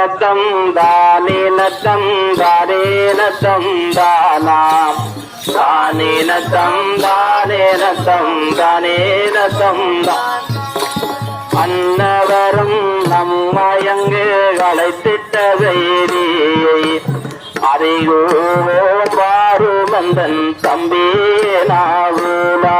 நத்தம் தானே நத்தம் தானே நத்தம் தானாம் தானே நத்தம் தானே நத்தம் தானே நத்தம் தான் அன்னவரும் நம்மயங்கு அழைத்திட்ட செய்தியை அறிவோம் வாருமந்தன் தம்பி நாவுலா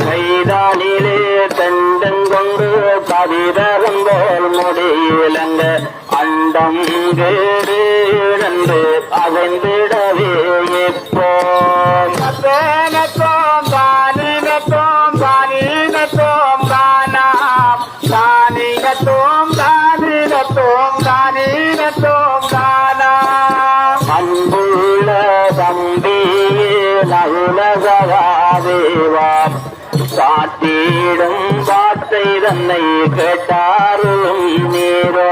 கைதானிலே தண்டங்கொண்டு கவிதரம்போல் முடியிலங்க அண்டம் கேடு நன்று நகுலகவாதேவாம் சாட்டிடும் வார்த்தை தன்னை கேட்டாரும் நீரோ.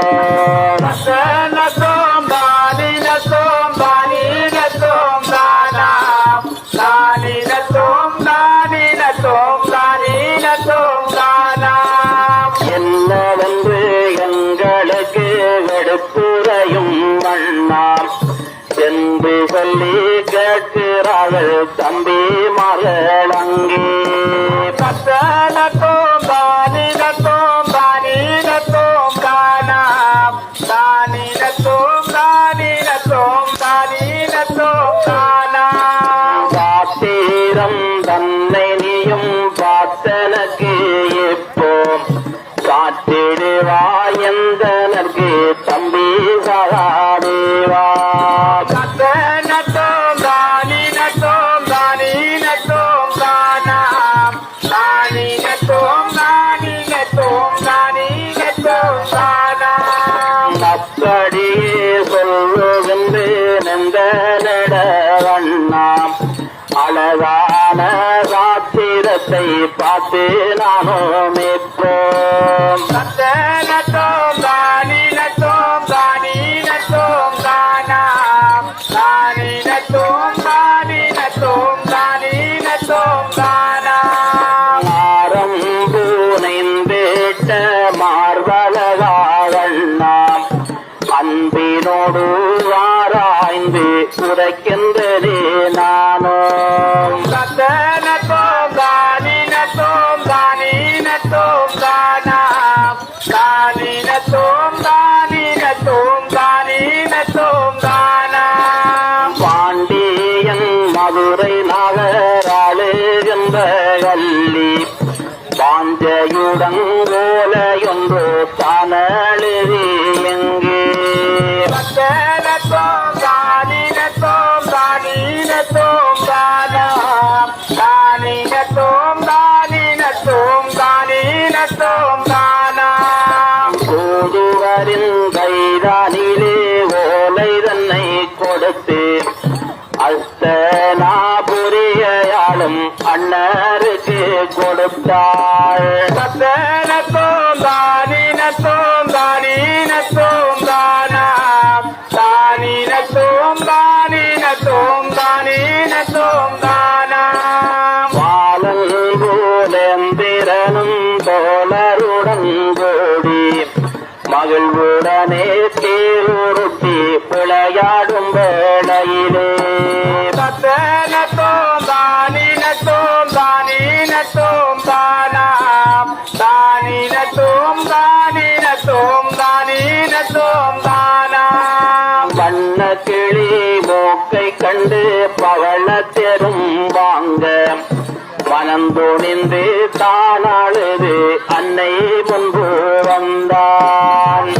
நத்தோம் தானினத்தோம் தானினத்தோம் தானாம் பாத்தீரம் தன்னை நீயும் பார்த்தனக்கு இப்போ காத்திடுவாயந்தனக்கு தம்பி சகாதேவா சத்தனத்தோம் தானினத்தோம் தானினத்தோம் தானாம் தானினத்தோம் தானினத்தோம் தானினத்தோம் தானாம் ஆரம் பூனைந்தேட்ட மார்பலகாவண்ணாம் அன்பினோடு ஆராய்ந்து உரைக்கின்றதே நானும் சத்தனத்தோம் அஸ்தனாபுரியாளும் அண்ணருக்கு கொடுத்தார். தானினத்தோம் தானாம் தானினத்தோம் தானினத்தோம் தானினத்தோம் தானாம் வண்ண கிளி மூக்கை கண்டு பவள தெரும் வாங்க. மனம் துணிந்து தானாளுது அன்னை முன்பு வந்தான்.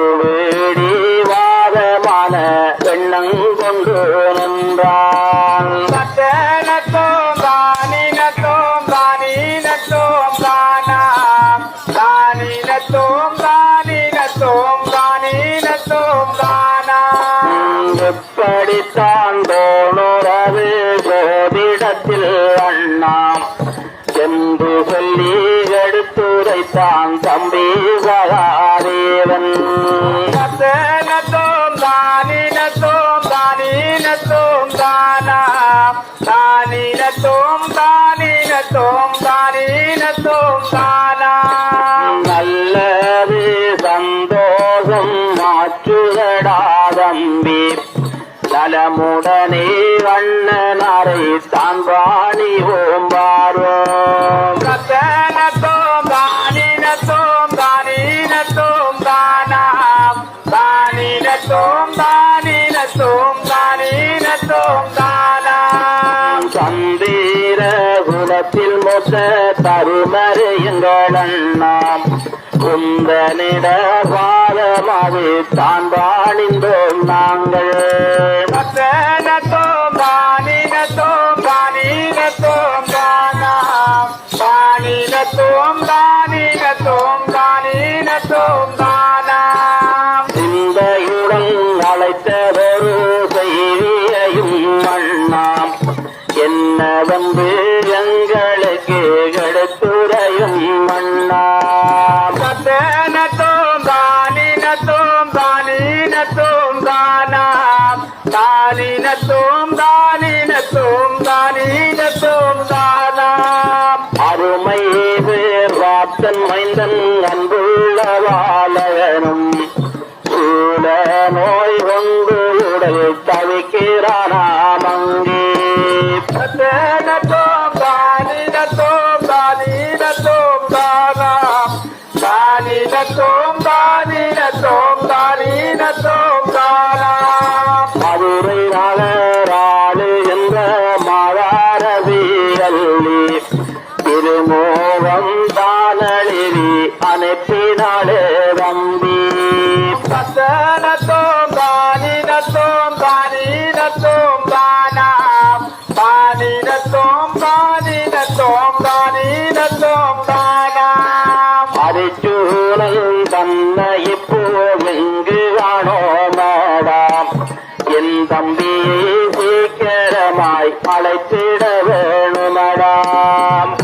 ஒரு வேடி வாதமான எண்ணம் கொண்டு நின்றான். சத்தனத்தோம் தானினத்தோம் தானினத்தோம் தானாம் தானினத்தோம் தானினத்தோம் தானினத்தோம் தானாம் எப்படித்தான் தோணுறது ஜோதிடத்தில் அண்ணாம்? என்று சொல்லி எடுத்துரைத்தான் தம்பி சகாதேவன் சத்தனத்தோம் தானினத்தோம் தானினத்தோம் தானாம் தானினத்தோம் தானினத்தோம் தானினத்தோம் தானாம் நல்லது சந்தோஷம் மாற்றுதடா தம்பி. நலமுடனே அண்ணனரை தான் வாணி ஓம்பாரோம் குலத்தில் மொத்த எங்கள் அண்ணாம் குந்தனிட பாதமாது தான் வாணிந்தோம் நாங்கள் சத்தனத்தோம் அழைத்ததொரு செய்தியையும் அண்ணாம். என்ன வந்து எங்களுக்கு எடுத்துரையும் தானினத்தோம் தானினத்தோம் தானாம் தானினத்தோம் தானினத்தோம் தானினத்தோம் தானாம் மதுரை நகராளு என்ற மாதாரவி அள்ளி திருமோகம் தானாம் அரிச்சூலை தன்னை இப்போ எங்கு காணோ மேடாம் என் தம்பியை சீக்கிரமாய் அழைத்திட வேணுமடாம்